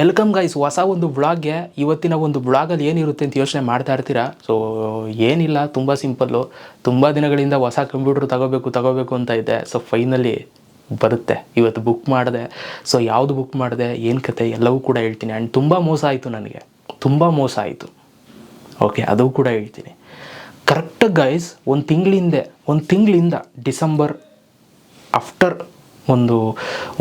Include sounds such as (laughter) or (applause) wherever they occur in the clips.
Welcome guys ಹೊಸ ಒಂದು ಬ್ಲಾಗ್ಗೆ ಇವತ್ತಿನ ಒಂದು ಬ್ಲಾಗಲ್ಲಿ ಏನಿರುತ್ತೆ ಅಂತ ಯೋಚನೆ ಮಾಡ್ತಾ ಇರ್ತೀರಾ? ಸೊ ಏನಿಲ್ಲ. ತುಂಬ ಸಿಂಪಲ್ಲು ತುಂಬ ದಿನಗಳಿಂದ ಹೊಸ ಕಂಪ್ಯೂಟರ್ ತಗೋಬೇಕು ತಗೋಬೇಕು ಅಂತ ಇದೆ. ಸೊ ಫೈನಲಿ ಬರುತ್ತೆ. ಇವತ್ತು ಬುಕ್ ಮಾಡಿದೆ. ಸೊ ಯಾವುದು ಬುಕ್ ಮಾಡಿದೆ? ಏನು ಕತೆ? ಎಲ್ಲವೂ ಕೂಡ ಹೇಳ್ತೀನಿ. ಆ್ಯಂಡ್ ತುಂಬ ಮೋಸ ಆಯಿತು ನನಗೆ. ತುಂಬ ಮೋಸ ಆಯಿತು. ಓಕೆ ಅದು ಕೂಡ ಹೇಳ್ತೀನಿ. ಕರೆಕ್ಟಾಗಿ ಗೈಸ್ ಒಂದು ತಿಂಗಳಿಂದೆ, ಒಂದು ತಿಂಗಳಿಂದ ಡಿಸೆಂಬರ್ ಆಫ್ಟರ್ ಒಂದು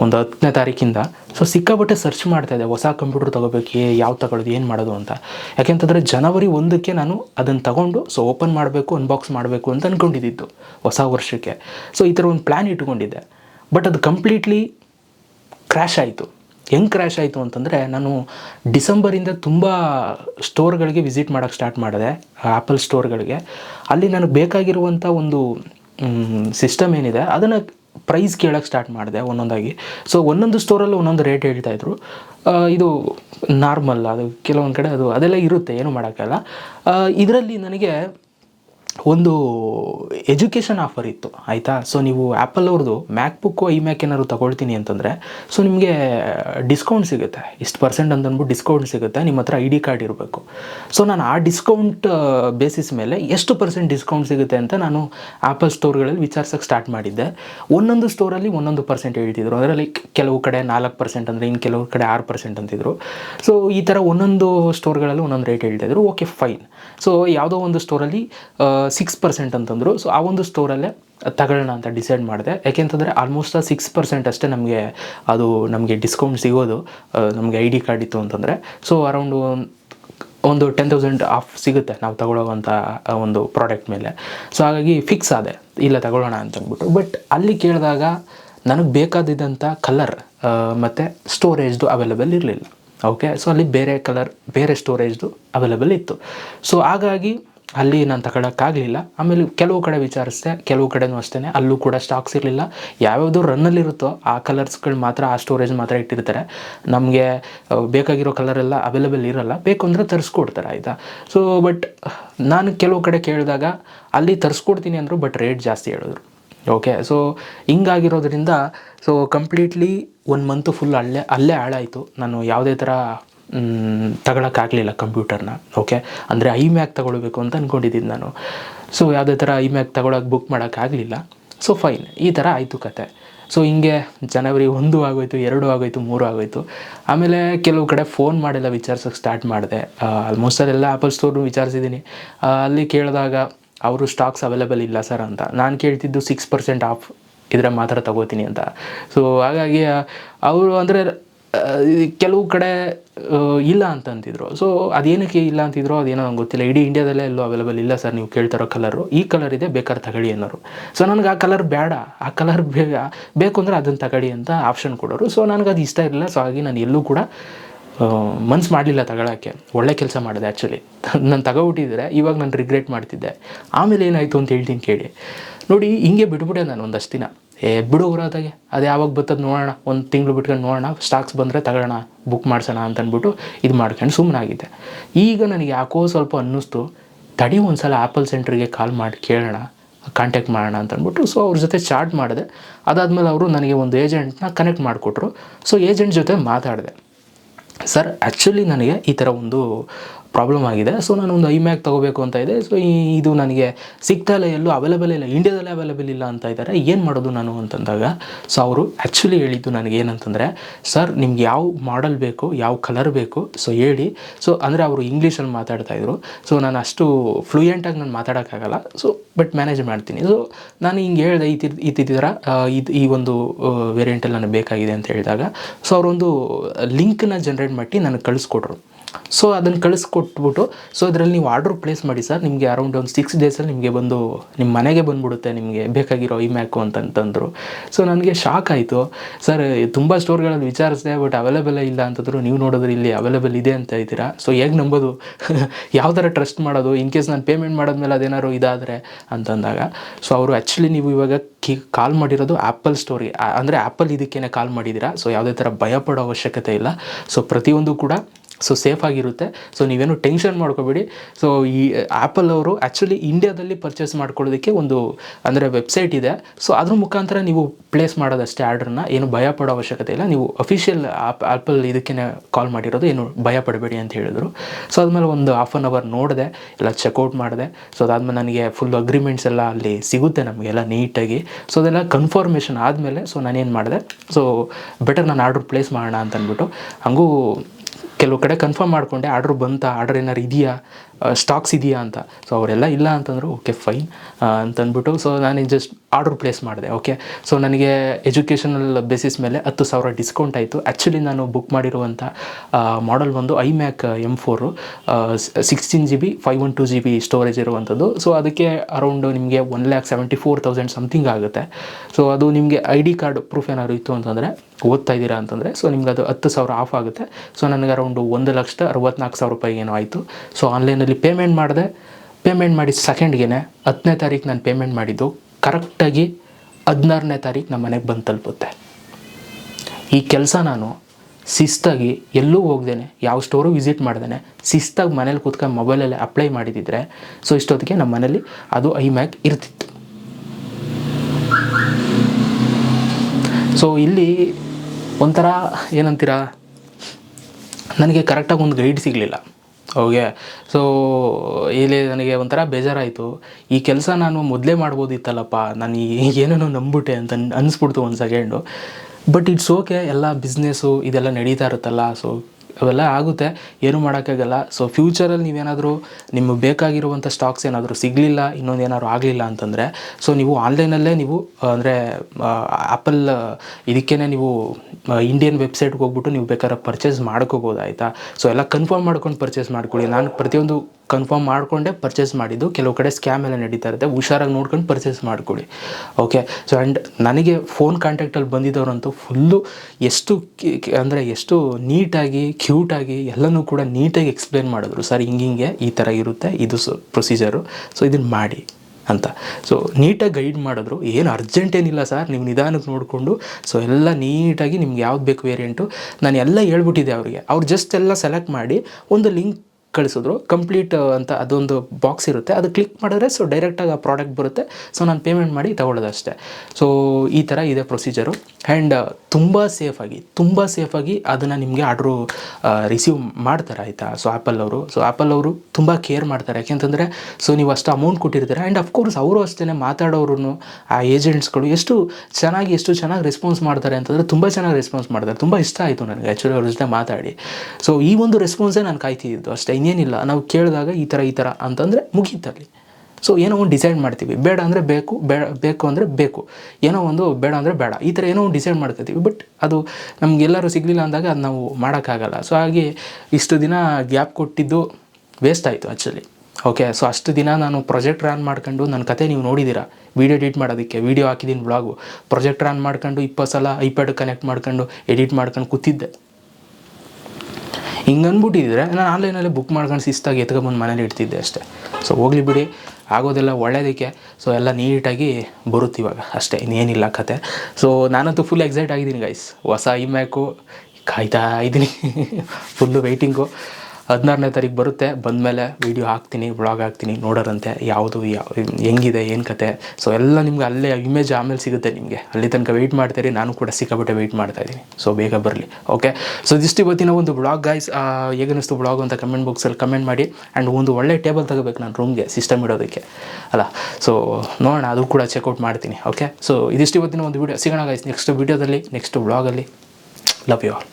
ಒಂದು ಹತ್ತನೇ ತಾರೀಕಿಂದ. ಸೊ ಸಿಕ್ಕಾಪಟ್ಟೆ ಸರ್ಚ್ ಮಾಡ್ತಾ ಇದ್ದೆ, ಹೊಸ ಕಂಪ್ಯೂಟರ್ ತೊಗೋಬೇಕು ಯಾವ ತಗೊಳ್ಳೋದು, ಏನು ಮಾಡೋದು ಅಂತ. ಯಾಕೆಂತಂದರೆ ಜನವರಿ ಒಂದಕ್ಕೆ ನಾನು ಅದನ್ನು ತಗೊಂಡು ಸೊ ಓಪನ್ ಮಾಡಬೇಕು ಅನ್ಬಾಕ್ಸ್ ಮಾಡಬೇಕು ಅಂತ ಅಂದ್ಕೊಂಡಿದ್ದಿದ್ದು ಹೊಸ ವರ್ಷಕ್ಕೆ. ಸೊ ಈ ಥರ ಒಂದು ಪ್ಲ್ಯಾನ್ ಇಟ್ಕೊಂಡಿದ್ದೆ. ಬಟ್ ಅದು ಕಂಪ್ಲೀಟ್ಲಿ ಕ್ರ್ಯಾಶ್ ಆಯಿತು. ಹೆಂಗೆ ಕ್ರ್ಯಾಶ್ ಆಯಿತು ಅಂತಂದರೆ, ನಾನು ಡಿಸೆಂಬರಿಂದ ತುಂಬ ಸ್ಟೋರ್ಗಳಿಗೆ ವಿಸಿಟ್ ಮಾಡೋಕ್ಕೆ ಸ್ಟಾರ್ಟ್ ಮಾಡಿದೆ ಆ್ಯಪಲ್ ಸ್ಟೋರ್ಗಳಿಗೆ ಅಲ್ಲಿ ನನಗೆ ಬೇಕಾಗಿರುವಂಥ ಒಂದು ಸಿಸ್ಟಮ್ ಏನಿದೆ, ಅದನ್ನು ಪ್ರೈಸ್ ಕೇಳೋಕ್ಕೆ ಸ್ಟಾರ್ಟ್ ಮಾಡಿದೆ ಒಂದೊಂದಾಗಿ. ಸೊ ಒಂದೊಂದು ಸ್ಟೋರಲ್ಲಿ ಒಂದೊಂದು ರೇಟ್ ಹೇಳ್ತಾಯಿದ್ರು ಇದು ನಾರ್ಮಲ್ ಅದು, ಕೆಲವೊಂದು ಕಡೆ ಅದು ಅದೆಲ್ಲ ಇರುತ್ತೆ, ಏನು ಮಾಡೋಕ್ಕಲ್ಲ ಇದರಲ್ಲಿ ನನಗೆ ಒಂದು ಎಜುಕೇಷನ್ ಆಫರ್ ಇತ್ತು, ಆಯಿತಾ? ಸೊ ನೀವು ಆ್ಯಪಲ್ ಅವ್ರದ್ದು ಮ್ಯಾಕ್ ಬುಕ್ಕು ಐ ಮ್ಯಾಕ್ ಏನಾದ್ರು ತಗೊಳ್ತೀನಿ ಅಂತಂದರೆ ಸೊ ನಿಮಗೆ ಡಿಸ್ಕೌಂಟ್ ಸಿಗುತ್ತೆ. ಇಷ್ಟು ಪರ್ಸೆಂಟ್ ಅಂತ ಅಂದ್ಬಿಟ್ಟು ಡಿಸ್ಕೌಂಟ್ ಸಿಗುತ್ತೆ. ನಿಮ್ಮ ಹತ್ರ ಐ ಡಿ ಕಾರ್ಡ್ ಇರಬೇಕು. ಸೊ ನಾನು ಆ ಡಿಸ್ಕೌಂಟ್ ಬೇಸಿಸ್ ಮೇಲೆ ಎಷ್ಟು ಪರ್ಸೆಂಟ್ ಡಿಸ್ಕೌಂಟ್ ಸಿಗುತ್ತೆ ಅಂತ ನಾನು ಆ್ಯಪಲ್ ಸ್ಟೋರ್ಗಳಲ್ಲಿ ವಿಚಾರಿಸೋಕ್ಕೆ ಸ್ಟಾರ್ಟ್ ಮಾಡಿದ್ದೆ. ಒಂದೊಂದು ಸ್ಟೋರಲ್ಲಿ ಒಂದೊಂದು ಪರ್ಸೆಂಟ್ ಹೇಳ್ತಿದ್ರು. ಅಂದರೆ ಲೈಕ್ ಕೆಲವು ಕಡೆ ನಾಲ್ಕು ಪರ್ಸೆಂಟ್ ಅಂದರೆ ಇನ್ನು ಕೆಲವು ಕಡೆ ಆರು ಪರ್ಸೆಂಟ್ ಅಂತಿದ್ರು. ಸೊ ಈ ಥರ ಒಂದೊಂದು ಸ್ಟೋರ್ಗಳಲ್ಲಿ ಒಂದೊಂದು ರೇಟ್ ಹೇಳ್ತಾಯಿದ್ರು ಓಕೆ ಫೈನ್ ಸೊ ಯಾವುದೋ ಒಂದು ಸ್ಟೋರಲ್ಲಿ ಸಿಕ್ಸ್ ಪರ್ಸೆಂಟ್ ಅಂತಂದರು. ಸೊ ಆ ಒಂದು ಸ್ಟೋರಲ್ಲೇ ತಗೊಳ್ಳೋಣ ಅಂತ ಡಿಸೈಡ್ ಮಾಡಿದೆ. ಯಾಕೆಂತಂದರೆ ಆಲ್ಮೋಸ್ಟ್ ಸಿಕ್ಸ್ ಪರ್ಸೆಂಟ್ ಅಷ್ಟೇ ನಮಗೆ ಅದು ನಮಗೆ ಡಿಸ್ಕೌಂಟ್ ಸಿಗೋದು ನಮಗೆ ಐ ಡಿ ಕಾರ್ಡ್ ಇತ್ತು ಅಂತಂದರೆ. ಸೊ ಅರೌಂಡ್ ಒಂದು ಟೆನ್ ತೌಸಂಡ್ ಆಫ್ ಸಿಗುತ್ತೆ ನಾವು ತಗೊಳ್ಳೋವಂಥ ಒಂದು ಪ್ರಾಡಕ್ಟ್ ಮೇಲೆ. ಸೊ ಹಾಗಾಗಿ ಫಿಕ್ಸ್ ಆದೆ. ಇಲ್ಲ, ತಗೊಳ್ಳೋಣ ಅಂತ ಅಂದ್ಬಿಟ್ಟು. ಬಟ್ ಅಲ್ಲಿ ಕೇಳಿದಾಗ ನನಗೆ ಬೇಕಾದಿದ್ದಂಥ ಕಲರ್ ಮತ್ತು ಸ್ಟೋರೇಜ್ದು ಅವೈಲೇಬಲ್ ಇರಲಿಲ್ಲ. ಓಕೆ ಸೊ ಅಲ್ಲಿ ಬೇರೆ ಕಲರ್ ಬೇರೆ ಸ್ಟೋರೇಜ್ದು ಅವೈಲೇಬಲ್ ಇತ್ತು. ಸೊ ಹಾಗಾಗಿ ಅಲ್ಲಿ ನಾನು ತಗೊಳಕ್ಕಾಗಲಿಲ್ಲ ಆಮೇಲೆ ಕೆಲವು ಕಡೆ ವಿಚಾರಿಸಿದೆ, ಕೆಲವು ಕಡೆನೂ ಅಷ್ಟೇ ಅಲ್ಲೂ ಕೂಡ ಸ್ಟಾಕ್ಸ್ ಇರಲಿಲ್ಲ. ಯಾವ್ಯಾವುದು ರನ್ನಲ್ಲಿರುತ್ತೋ ಆ ಕಲರ್ಸ್ಗಳು ಮಾತ್ರ, ಆ ಸ್ಟೋರೇಜ್ ಮಾತ್ರ ಇಟ್ಟಿರ್ತಾರೆ. ನಮಗೆ ಬೇಕಾಗಿರೋ ಕಲರ್ ಎಲ್ಲ ಅವೈಲೇಬಲ್ ಇರೋಲ್ಲ. ಬೇಕು ಅಂದರೆ ತರಿಸ್ಕೊಡ್ತಾರೆ, ಆಯಿತಾ? ಸೊ ಬಟ್ ನಾನು ಕೆಲವು ಕಡೆ ಕೇಳಿದಾಗ ಅಲ್ಲಿ ತರಿಸ್ಕೊಡ್ತೀನಿ ಅಂದರು ಬಟ್ ರೇಟ್ ಜಾಸ್ತಿ ಹೇಳಿದ್ರು. Okay so ಹಿಂಗಾಗಿರೋದ್ರಿಂದ so completely one month full ಅಲ್ಲೇ ಅಲ್ಲೇ ಹಾಳಾಯಿತು. ನಾನು ಯಾವುದೇ ಥರ ತಗೊಳಕ್ಕಾಗಲಿಲ್ಲ ಕಂಪ್ಯೂಟರ್ನ ಓಕೆ ಅಂದರೆ ಐ ಮ್ಯಾಕ್ ತಗೊಳ್ಬೇಕು ಅಂತ ಅಂದ್ಕೊಂಡಿದ್ದೀನಿ ನಾನು. ಸೊ ಯಾವುದೇ ಥರ ಐ ಮ್ಯಾಕ್ ತಗೊಳಕ್ಕೆ ಬುಕ್ ಮಾಡೋಕ್ಕಾಗಲಿಲ್ಲ. ಸೊ ಫೈನ್ ಈ ಥರ ಆಯಿತು ಕತೆ. ಸೊ ಹಿಂಗೆ ಜನವರಿ ಒಂದು ಆಗೋಯ್ತು, ಎರಡು ಆಗೋಯ್ತು, ಮೂರು ಆಗೋಯ್ತು. ಆಮೇಲೆ ಕೆಲವು ಕಡೆ ಫೋನ್ ಮಾಡೆಲ್ಲ, ವಿಚಾರಿಸೋಕೆ ಸ್ಟಾರ್ಟ್ ಮಾಡಿದೆ. ಆಲ್ಮೋಸ್ಟ್ ಅಲ್ಲೆಲ್ಲ ಆ್ಯಪಲ್ ಸ್ಟೋರ್ನು ವಿಚಾರಿಸಿದ್ದೀನಿ. ಅಲ್ಲಿ ಕೇಳಿದಾಗ ಅವರು ಸ್ಟಾಕ್ಸ್ ಅವೈಲೇಬಲ್ ಇಲ್ಲ ಸರ್ ಅಂತ. ನಾನು ಕೇಳ್ತಿದ್ದು ಸಿಕ್ಸ್ ಪರ್ಸೆಂಟ್ ಆಫ್ ಇದ್ರೆ ಮಾತ್ರ ತಗೋತೀನಿ ಅಂತ. ಸೊ ಹಾಗಾಗಿ ಅವರು ಅಂದರೆ ಕೆಲವು ಕಡೆ ಇಲ್ಲ ಅಂತಂತಿದ್ರು ಸೊ ಅದೇನಕ್ಕೆ ಇಲ್ಲ ಅಂತಿದ್ರು, ಅದೇನೋ ನಂಗೆ ಗೊತ್ತಿಲ್ಲ. ಇಡೀ ಇಂಡಿಯಾದಲ್ಲೇ ಎಲ್ಲೂ ಅವೈಲೇಬಲ್ ಇಲ್ಲ ಸರ್, ನೀವು ಕೇಳ್ತಾರೋ ಕಲರು ಈ ಕಲರ್ ಇದೆ, ಬೇಕಾದ್ರೆ ತಗಳಿ ಅನ್ನೋರು. ಸೊ ನನಗೆ ಆ ಕಲರ್ ಬೇಡ. ಆ ಕಲರ್ ಬೇಗ ಬೇಕು ಅಂದರೆ ಅದನ್ನು ತಗೊಳ್ಳಿ ಅಂತ ಆಪ್ಷನ್ ಕೊಡೋರು. ಸೊ ನನಗೆ ಅದು ಇಷ್ಟ ಇರಲಿಲ್ಲ. ಸೊ ಹಾಗಾಗಿ ನಾನು ಎಲ್ಲೂ ಕೂಡ ಮನ್ಸು ಮಾಡಲಿಲ್ಲ ತಗೊಳಕ್ಕೆ. ಒಳ್ಳೆ ಕೆಲಸ ಮಾಡಿದೆ ಆ್ಯಕ್ಚುಲಿ ನಾನು ತಗೋಬಿಟ್ಟಿದ್ರೆ, ಇವಾಗ ನಾನು ರಿಗ್ರೆಟ್ ಮಾಡ್ತಿದ್ದೆ. ಆಮೇಲೆ ಏನಾಯಿತು ಅಂತ ಹೇಳ್ತೀನಿ ಕೇಳಿ. ನೋಡಿ, ಹಿಂಗೆ ಬಿಟ್ಬಿಟ್ಟೆ ನಾನು ಒಂದಷ್ಟು ದಿನ. ಏ, ಬಿಡು ಹೊರದಾಗೆ ಅದು ಯಾವಾಗ ಬರ್ತದೆ ನೋಡೋಣ. ಒಂದು ತಿಂಗಳು ಬಿಟ್ಕೊಂಡು ನೋಡೋಣ. ಸ್ಟಾಕ್ಸ್ ಬಂದರೆ ತಗೊಳ್ಳೋಣ, ಬುಕ್ ಮಾಡ್ಸೋಣ ಅಂತ ಅಂದ್ಬಿಟ್ಟು ಇದು ಮಾಡ್ಕೊಂಡು ಸುಮ್ಮನಾಗಿದ್ದೆ ಈಗ ನನಗೆ ಯಾಕೋ ಸ್ವಲ್ಪ ಅನ್ನಿಸ್ತು, ತಡಿ ಒಂದು ಸಲ ಆ್ಯಪಲ್ ಸೆಂಟ್ರಿಗೆ ಕಾಲ್ ಮಾಡಿ ಕೇಳೋಣ, ಕಾಂಟ್ಯಾಕ್ಟ್ ಮಾಡೋಣ ಅಂತ ಅಂದ್ಬಿಟ್ಟು ಸೊ ಅವ್ರ ಜೊತೆ ಚಾಟ್ ಮಾಡಿದೆ. ಅದಾದಮೇಲೆ ಅವರು ನನಗೆ ಒಂದು ಏಜೆಂಟ್ನ ಕನೆಕ್ಟ್ ಮಾಡಿಕೊಟ್ರು. ಸೊ ಏಜೆಂಟ್ ಜೊತೆ ಮಾತಾಡಿದೆ. ಸರ್ ಆ್ಯಕ್ಚುಲಿ ನನಗೆ ಈ ಥರ ಒಂದು ಪ್ರಾಬ್ಲಮ್ ಆಗಿದೆ. ಸೊ ನಾನು ಒಂದು ಐ ಮ್ಯಾಕ್ ತೊಗೋಬೇಕು ಅಂತ ಇದೆ. ಸೊ ಇದು ನನಗೆ ಸಿಗ್ತಾ ಇಲ್ಲ, ಎಲ್ಲೂ ಅವೈಲೇಬಲ್ ಇಲ್ಲ, ಇಂಡಿಯಾದಲ್ಲೇ ಅವೈಲೇಬಲ್ ಇಲ್ಲ ಅಂತ ಇದ್ದಾರೆ. ಏನು ಮಾಡೋದು ನಾನು ಅಂತಂದಾಗ ಸೊ ಅವರು ಆ್ಯಕ್ಚುಲಿ ಹೇಳಿದ್ದು ನನಗೆ ಏನಂತಂದರೆ ಸರ್ ನಿಮ್ಗೆ ಯಾವ ಮಾಡಲ್ ಬೇಕು, ಯಾವ ಕಲರ್ ಬೇಕು? ಸೊ ಹೇಳಿ. ಸೊ ಅಂದರೆ ಅವರು ಇಂಗ್ಲೀಷಲ್ಲಿ ಮಾತಾಡ್ತಾಯಿದ್ರು ಸೊ ನಾನು ಅಷ್ಟು ಫ್ಲೂಯೆಂಟಾಗಿ ನಾನು ಮಾತಾಡೋಕ್ಕಾಗಲ್ಲ. ಸೊ ಬಟ್ ಮ್ಯಾನೇಜ್ ಮಾಡ್ತೀನಿ. ಸೊ ನಾನು ಹಿಂಗೆ ಹೇಳಿದೆ, ಈ ಥರ ಇದು ಈ ಒಂದು ವೇರಿಯಂಟಲ್ಲಿ ನನಗೆ ಬೇಕಾಗಿದೆ ಅಂತ ಹೇಳಿದಾಗ ಸೊ ಅವರೊಂದು ಲಿಂಕ್ನ ಜನ್ರೇಟ್ ಮಾಡಿ ನನಗೆ ಕಳಿಸ್ಕೊಟ್ರು. ಸೊ ಅದನ್ನು ಕಳಿಸ್ಕೊಟ್ಬಿಟ್ಟು ಸೊ ಅದರಲ್ಲಿ ನೀವು ಆರ್ಡ್ರ್ ಪ್ಲೇಸ್ ಮಾಡಿ ಸರ್ ನಿಮಗೆ ಅರೌಂಡ್ ಒಂದು ಸಿಕ್ಸ್ ಡೇಸಲ್ಲಿ ನಿಮಗೆ ಬಂದು ನಿಮ್ಮ ಮನೆಗೆ ಬಂದ್ಬಿಡುತ್ತೆ, ನಿಮಗೆ ಬೇಕಾಗಿರೋ ಈ ಮ್ಯಾಕು ಅಂತಂತಂದರು. ಸೊ ನನಗೆ ಶಾಕ್ ಆಯಿತು. ಸರ್ ತುಂಬ ಸ್ಟೋರ್ಗಳಲ್ಲಿ ವಿಚಾರಿಸಿದೆ ಬಟ್ ಅವೈಲೇಬಲ್ ಇಲ್ಲ ಅಂತಂದ್ರು, ನೀವು ನೋಡಿದ್ರೆ ಇಲ್ಲಿ ಅವೈಲೇಬಲ್ ಇದೆ ಅಂತ ಇದ್ದೀರಾ ಸೊ ಹೇಗೆ ನಂಬೋದು? ಯಾವ ಥರ ಟ್ರಸ್ಟ್ ಮಾಡೋದು? ಇನ್ ಕೇಸ್ ನಾನು ಪೇಮೆಂಟ್ ಮಾಡಿದ್ಮೇಲೆ ಅದೇನಾದ್ರು ಇದಾದರೆ ಅಂತಂದಾಗ. ಸೊ ಅವರು ಆ್ಯಕ್ಚುಲಿ ನೀವು ಇವಾಗ ಕಿ ಕಾಲ್ ಮಾಡಿರೋದು ಆ್ಯಪಲ್ ಸ್ಟೋರಿಗೆ ಅಂದರೆ ಆ್ಯಪಲ್ ಇದಕ್ಕೇನೆ ಕಾಲ್ ಮಾಡಿದ್ದೀರಾ ಸೊ ಯಾವುದೇ ಥರ ಭಯಪಡೋ ಅವಶ್ಯಕತೆ ಇಲ್ಲ. ಸೊ ಪ್ರತಿಯೊಂದು ಕೂಡ ಸೊ ಸೇಫ್ ಆಗಿರುತ್ತೆ. ಸೊ ನೀವೇನು ಟೆನ್ಷನ್ ಮಾಡ್ಕೋಬೇಡಿ. ಸೊ ಈ ಆ್ಯಪಲ್ ಅವರು ಆ್ಯಕ್ಚುಲಿ ಇಂಡಿಯಾದಲ್ಲಿ ಪರ್ಚೇಸ್ ಮಾಡ್ಕೊಳ್ಳೋದಕ್ಕೆ ಒಂದು, ಅಂದರೆ ವೆಬ್ಸೈಟ್ ಇದೆ. ಸೊ ಅದ್ರ ಮುಖಾಂತರ ನೀವು ಪ್ಲೇಸ್ ಮಾಡೋದಷ್ಟೇ ಆರ್ಡ್ರನ್ನ ಏನು ಭಯ ಪಡೋ ಅವಶ್ಯಕತೆ ಇಲ್ಲ. ನೀವು ಅಫಿಷಿಯಲ್ ಆ್ಯಪ್ ಆ್ಯಪಲ್ ಇದಕ್ಕೆ ಕಾಲ್ ಮಾಡಿರೋದು. ಏನು ಭಯ ಪಡಬೇಡಿ ಅಂತ ಹೇಳಿದರು. ಸೊ ಅದ್ಮೇಲೆ ಒಂದು ಹಾಫ್ ಆನ್ ಅವರ್ ನೋಡಿದೆ. ಎಲ್ಲ ಚೆಕ್ಔಟ್ ಮಾಡಿದೆ. ಸೊ ಅದಾದಮೇಲೆ ನನಗೆ ಫುಲ್ ಅಗ್ರಿಮೆಂಟ್ಸ್ ಎಲ್ಲ ಅಲ್ಲಿ ಸಿಗುತ್ತೆ ನಮಗೆಲ್ಲ ನೀಟಾಗಿ. ಸೊ ಅದೆಲ್ಲ ಕನ್ಫರ್ಮೇಷನ್ ಆದಮೇಲೆ ಸೊ ನಾನೇನು ಮಾಡಿದೆ. ಸೊ ಬೆಟರ್ ನಾನು ಆರ್ಡ್ರ್ ಪ್ಲೇಸ್ ಮಾಡೋಣ ಅಂತ ಅಂದ್ಬಿಟ್ಟು. ಹಂಗೂ ಕೆಲವು ಕಡೆ ಕನ್ಫರ್ಮ್ ಮಾಡಿಕೊಂಡೆ ಆರ್ಡ್ರ್ ಬಂತ? ಆರ್ಡ್ರ್ ಏನಾರು ಇದೆಯಾ? ಸ್ಟಾಕ್ಸ್ ಇದೆಯಾ ಅಂತ. ಸೊ ಅವರೆಲ್ಲ, ಇಲ್ಲ ಅಂತಂದರು ಓಕೆ ಫೈನ್ ಅಂತಂದ್ಬಿಟ್ಟು ಸೊ ನಾನು ಜಸ್ಟ್ ಆರ್ಡ್ರ್ ಪ್ಲೇಸ್ ಮಾಡಿದೆ ಓಕೆ ಸೊ ನನಗೆ ಎಜುಕೇಷನಲ್ ಬೇಸಿಸ್ ಮೇಲೆ ಹತ್ತು ಸಾವಿರ ಡಿಸ್ಕೌಂಟ್ ಆಯಿತು. ಆ್ಯಕ್ಚುಲಿ ನಾನು ಬುಕ್ ಮಾಡಿರುವಂಥ ಮಾಡೆಲ್ ಒಂದು iMac M four sixteen G B five one two G B storage ಇರುವಂಥದ್ದು ಸೊ ಅದಕ್ಕೆ ಅರೌಂಡ್ ನಿಮಗೆ one lakh seventy four thousand something ಆಗುತ್ತೆ. ಸೊ ಅದು ನಿಮಗೆ ಐ ಡಿ ಕಾರ್ಡ್ ಪ್ರೂಫ್ ಏನಾದ್ರು ಇತ್ತು ಅಂತಂದರೆ ಓದ್ತಾ ಇದ್ದೀರಾ ಅಂತಂದರೆ ಸೊ ನಿಮ್ಗೆ ಅದು ಹತ್ತು ಸಾವಿರ ಆಫ್ ಆಗುತ್ತೆ. ಸೊ ನನಗೆ ಅರೌಂಡು ಒಂದು ಲಕ್ಷದ ಅರವತ್ನಾಲ್ಕು ಸಾವಿರ ರೂಪಾಯಿ ಏನೋ ಆಯಿತು. ಸೊ ಆನ್ಲೈನಲ್ಲಿ ಪೇಮೆಂಟ್ ಮಾಡಿದೆ. ಪೇಮೆಂಟ್ ಮಾಡಿದ ಸೆಕೆಂಡ್ಗೆ ಹತ್ತನೇ ತಾರೀಕು ನಾನು ಪೇಮೆಂಟ್ ಮಾಡಿದ್ದು ಕರೆಕ್ಟಾಗಿ ಹದಿನಾರನೇ ತಾರೀಕು ನಮ್ಮ ಮನೆಗೆ ಬಂದು ತಲುಪುತ್ತೆ. ಈ ಕೆಲಸ ನಾನು ಶಿಸ್ತಾಗಿ ಎಲ್ಲೂ ಹೋಗ್ದೇನೆ, ಯಾವ ಸ್ಟೋರು ವಿಸಿಟ್ ಮಾಡ್ದೇನೆ, ಶಿಸ್ತಾಗಿ ಮನೇಲಿ ಕೂತ್ಕೊಂಡು ಮೊಬೈಲಲ್ಲಿ ಅಪ್ಲೈ ಮಾಡಿದಿದ್ರೆ ಸೊ ಇಷ್ಟೊತ್ತಿಗೆ ನಮ್ಮ ಮನೇಲಿ ಅದು ಐ ಮ್ಯಾಕ್ ಇರ್ತಿತ್ತು. ಸೊ ಇಲ್ಲಿ ಒಂಥರ ಏನಂತೀರ? ನನಗೆ ಕರೆಕ್ಟಾಗಿ ಒಂದು ಗೈಡ್ ಸಿಗಲಿಲ್ಲ. ಓಕೆ ಸೊ ಇಲ್ಲಿ ನನಗೆ ಒಂಥರ ಬೇಜಾರಾಯಿತು. ಈ ಕೆಲಸ ನಾನು ಮೊದಲೇ ಮಾಡ್ಬೋದಿತ್ತಲ್ಲಪ್ಪ, ನಾನು ಏನೇನೋ ನಂಬಿಟ್ಟೆ ಅಂತ ಅನಿಸ್ಬಿಡ್ತು ಒಂದು ಸೆಕೆಂಡು ಬಟ್ ಇಟ್ಸ್ ಓಕೆ ಎಲ್ಲ ಬಿಸ್ನೆಸ್ಸು ಇದೆಲ್ಲ ನಡೀತಾ ಇರುತ್ತಲ್ಲ ಸೊ ಅವೆಲ್ಲ ಆಗುತ್ತೆ. ಏನೂ ಮಾಡೋಕ್ಕಾಗಲ್ಲ. ಸೊ ಫ್ಯೂಚರಲ್ಲಿ ನೀವೇನಾದರೂ ನಿಮಗೆ ಬೇಕಾಗಿರುವಂಥ ಸ್ಟಾಕ್ಸ್ ಏನಾದರೂ ಸಿಗಲಿಲ್ಲ, ಇನ್ನೊಂದು ಏನಾದ್ರು ಆಗಲಿಲ್ಲ ಅಂತಂದರೆ ಸೊ ನೀವು ಆನ್ಲೈನಲ್ಲೇ ನೀವು, ಅಂದರೆ ಆ್ಯಪಲ್ ಇದಕ್ಕೇ ನೀವು ಇಂಡಿಯನ್ ವೆಬ್ಸೈಟ್ಗೆ ಹೋಗ್ಬಿಟ್ಟು ನೀವು ಬೇಕಾದ್ರೆ ಪರ್ಚೇಸ್ ಮಾಡ್ಕೋಬೋದು, ಆಯಿತಾ? ಸೊ ಎಲ್ಲ ಕನ್ಫರ್ಮ್ ಮಾಡ್ಕೊಂಡು ಪರ್ಚೇಸ್ ಮಾಡ್ಕೊಳ್ಳಿ. ನಾನು ಪ್ರತಿಯೊಂದು ಕನ್ಫರ್ಮ್ ಮಾಡಿಕೊಂಡೇ ಪರ್ಚೇಸ್ ಮಾಡಿದ್ದು. ಕೆಲವು ಕಡೆ ಸ್ಕ್ಯಾಮ್ ಎಲ್ಲ ನಡೀತಾ ಇರುತ್ತೆ. ಹುಷಾರಾಗಿ ನೋಡ್ಕೊಂಡು ಪರ್ಚೇಸ್ ಮಾಡಿಕೊಡಿ ಓಕೆ ಸೊ ಆ್ಯಂಡ್ ನನಗೆ ಫೋನ್ ಕಾಂಟ್ಯಾಕ್ಟಲ್ಲಿ ಬಂದಿದ್ದವರಂತೂ ಫುಲ್ಲು ಎಷ್ಟು ಅಂದರೆ ಎಷ್ಟು ನೀಟಾಗಿ ಕ್ಯೂಟಾಗಿ ಎಲ್ಲನೂ ಕೂಡ ನೀಟಾಗಿ ಎಕ್ಸ್ಪ್ಲೇನ್ ಮಾಡಿದ್ರು. ಸರ್ ಹಿಂಗಿಂಗೆ ಈ ಥರ ಇರುತ್ತೆ, ಇದು ಸೊ ಪ್ರೊಸೀಜರು ಸೊ ಇದನ್ನು ಮಾಡಿ ಅಂತ. ಸೊ ನೀಟಾಗಿ ಗೈಡ್ ಮಾಡಿದ್ರು. ಏನು ಅರ್ಜೆಂಟ್ ಏನಿಲ್ಲ ಸರ್ ನೀವು ನಿಧಾನಕ್ಕೆ ನೋಡಿಕೊಂಡು. ಸೊ ಎಲ್ಲ ನೀಟಾಗಿ ನಿಮ್ಗೆ ಯಾವ್ದು ಬೇಕು ವೇರಿಯಂಟು ನಾನು ಎಲ್ಲ ಹೇಳ್ಬಿಟ್ಟಿದ್ದೆ ಅವರಿಗೆ. ಅವ್ರು ಜಸ್ಟ್ ಎಲ್ಲ ಸೆಲೆಕ್ಟ್ ಮಾಡಿ ಒಂದು ಲಿಂಕ್ ಕಳಿಸಿದ್ರು. ಕಂಪ್ಲೀಟ್ ಅಂತ ಅದೊಂದು ಬಾಕ್ಸ್ ಇರುತ್ತೆ. ಅದು ಕ್ಲಿಕ್ ಮಾಡಿದ್ರೆ ಸೊ ಡೈರೆಕ್ಟಾಗಿ ಆ ಪ್ರಾಡಕ್ಟ್ ಬರುತ್ತೆ. ಸೊ ನಾನು ಪೇಮೆಂಟ್ ಮಾಡಿ ತಗೊಳ್ಳೋದಷ್ಟೇ. ಸೊ ಈ ಥರ ಇದೆ ಪ್ರೊಸೀಜರು ಆ್ಯಂಡ್ ತುಂಬ ಸೇಫಾಗಿ ತುಂಬ ಸೇಫಾಗಿ ಅದನ್ನು ನಿಮಗೆ ಆರ್ಡ್ರು ರಿಸೀವ್ ಮಾಡ್ತಾರೆ ಆಯಿತಾ? ಸೊ ಆ್ಯಪಲ್ ಅವರು. ಸೊ ಆ್ಯಪಲ್ ಅವರು ತುಂಬ ಕೇರ್ ಮಾಡ್ತಾರೆ. ಯಾಕೆಂತಂದರೆ ಸೊ ನೀವು ಅಷ್ಟು ಅಮೌಂಟ್ ಕೊಟ್ಟಿರ್ತಾರೆ? ಆ್ಯಂಡ್ ಅಫ್ಕೋರ್ಸ್ ಅವರು ಅಷ್ಟೇ ಮಾತಾಡೋರು ಆ ಏಜೆಂಟ್ಸ್ಗಳು ಎಷ್ಟು ಚೆನ್ನಾಗಿ ಎಷ್ಟು ಚೆನ್ನಾಗಿ ರೆಸ್ಪಾನ್ಸ್ ಮಾಡ್ತಾರೆ ಅಂತಂದರೆ ತುಂಬ ಚೆನ್ನಾಗಿ ರೆಸ್ಪಾನ್ಸ್ ಮಾಡ್ತಾರೆ. ತುಂಬ ಇಷ್ಟ ಆಯಿತು ನನಗೆ ಆ್ಯಕ್ಚುಲಿ ಅವ್ರ ಜೊತೆ ಮಾತಾಡಿ. ಸೊ ಈ ಒಂದು ರೆಸ್ಪಾನ್ಸೇ ನಾನು ಕಾಯ್ತಿದ್ದು ಅಷ್ಟೇ. ಇನ್ನೇನಿಲ್ಲ. ನಾವು ಕೇಳಿದಾಗ ಈ ಥರ ಈ ಥರ ಅಂತಂದರೆ ಮುಗೀತಲ್ಲಿ. ಸೊ ಏನೋ ಒಂದು ಡಿಸೈಡ್ ಮಾಡ್ತೀವಿ. ಬೇಡ ಅಂದರೆ ಬೇಕು ಬೇಡ ಬೇಕು ಅಂದರೆ ಬೇಕು. ಏನೋ ಒಂದು ಬೇಡ ಅಂದರೆ ಬೇಡ. ಈ ಥರ ಏನೋ ಒಂದು ಡಿಸೈಡ್ ಮಾಡ್ಕೋತೀವಿ. ಬಟ್ ಅದು ನಮಗೆಲ್ಲರೂ ಸಿಗಲಿಲ್ಲ ಅಂದಾಗ ಅದು ನಾವು ಮಾಡೋಕ್ಕಾಗಲ್ಲ. ಸೊ ಹಾಗೆ ಇಷ್ಟು ದಿನ ಗ್ಯಾಪ್ ಕೊಟ್ಟಿದ್ದು ವೇಸ್ಟ್ ಆಯಿತು ಆ್ಯಕ್ಚುಲಿ ಓಕೆ ಸೊ ಅಷ್ಟು ದಿನ ನಾನು ಪ್ರಾಜೆಕ್ಟ್ ರನ್ ಮಾಡ್ಕೊಂಡು ನನ್ನ ಕತೆ ನೀವು ನೋಡಿದ್ದೀರಾ ವೀಡಿಯೋ ಎಡಿಟ್ ಮಾಡೋದಕ್ಕೆ ವೀಡಿಯೋ ಹಾಕಿದ್ದೀನಿ ಬ್ಲಾಗು ಪ್ರಾಜೆಕ್ಟ್ ರನ್ ಮಾಡ್ಕೊಂಡು ಇಪ್ಪತ್ತು ಸಲ ಐಪ್ಯಾಡ್ ಕನೆಕ್ಟ್ ಮಾಡ್ಕೊಂಡು ಎಡಿಟ್ ಮಾಡ್ಕೊಂಡು ಕೂತಿದ್ದೆ. ಹಿಂಗೆ ಅಂದ್ಬಿಟ್ಟಿದ್ರೆ ನಾನು ಆನ್ಲೈನಲ್ಲೇ ಬುಕ್ ಮಾಡ್ಕೊಂಡು ಶಿಸ್ತಾಗಿ ಎತ್ಕೊಂಬಂದು ಮನೇಲಿ ಇಡ್ತಿದ್ದೆ ಅಷ್ಟೇ. ಸೊ ಹೋಗ್ಲಿ ಬಿಡಿ, ಆಗೋದೆಲ್ಲ ಒಳ್ಳೇದಕ್ಕೆ. ಸೊ ಎಲ್ಲ ನೀಟಾಗಿ ಬರುತ್ತೆ ಇವಾಗ. ಅಷ್ಟೇ, ಇನ್ನೇನಿಲ್ಲ ಕತೆ. ಸೊ ನಾನಂತೂ ಫುಲ್ ಎಕ್ಸೈಟ್ ಆಗಿದ್ದೀನಿ ಗೈಸ್ ಹೊಸ ಇಮ್ಯಾಕು ಕಾಯ್ತಾ ಇದ್ದೀನಿ. (laughs) ಫುಲ್ಲು ವೆಯ್ಟಿಂಗು ಹದಿನಾರನೇ ತಾರೀಕು ಬರುತ್ತೆ. ಬಂದಮೇಲೆ ವೀಡಿಯೋ ಹಾಕ್ತೀನಿ ಬ್ಲಾಗ್ ಹಾಕ್ತೀನಿ, ನೋಡೋರಂತೆ ಯಾವುದು ಯಾವ ಹೆಂಗಿದೆ, ಏನು ಕತೆ. ಸೊ ಎಲ್ಲ ನಿಮ್ಗೆ ಅಲ್ಲೇ ಇಮೇಜ್ ಆಮೇಲೆ ಸಿಗುತ್ತೆ ನಿಮಗೆ. ಅಲ್ಲಿ ತನಕ ವೆಯ್ಟ್ ಮಾಡ್ತೀರಿ, ನಾನು ಕೂಡ ಸಿಕ್ಕಾಬಿಟ್ಟೆ ವೆಯ್ಟ್ ಮಾಡ್ತಾ ಇದ್ದೀನಿ. ಸೊ ಬೇಗ ಬರಲಿ. ಓಕೆ ಸೊ ಇದಿಷ್ಟು ಇವತ್ತಿನ ಒಂದು ಬ್ಲಾಗ್ ಗೈಸ್ ಹೇಗನ್ನಿಸ್ತು ಬ್ಲಾಗ್ ಅಂತ ಕಮೆಂಟ್ ಬಾಕ್ಸಲ್ಲಿ ಕಮೆಂಟ್ ಮಾಡಿ. ಆ್ಯಂಡ್ ಒಂದು ಒಳ್ಳೆ ಟೇಬಲ್ ತಗೋಬೇಕು ನಾನು ರೂಮ್ಗೆ ಸಿಸ್ಟಮ್ ಇಡೋದಕ್ಕೆ. ಅಲ್ಲ? ಸೊ ನೋಡೋಣ, ಅದು ಕೂಡ ಚೆಕ್ಔಟ್ ಮಾಡ್ತೀನಿ. ಓಕೆ ಸೊ ಇದಿಷ್ಟು ಇವತ್ತಿನ ಒಂದು ವೀಡಿಯೋ ಸಿಗೋಣ ಗೈಸ್ ನೆಕ್ಸ್ಟ್ ವೀಡಿಯೋದಲ್ಲಿ ನೆಕ್ಸ್ಟ್ ಬ್ಲಾಗಲ್ಲಿ ಲವ್ ಯು ಆಲ್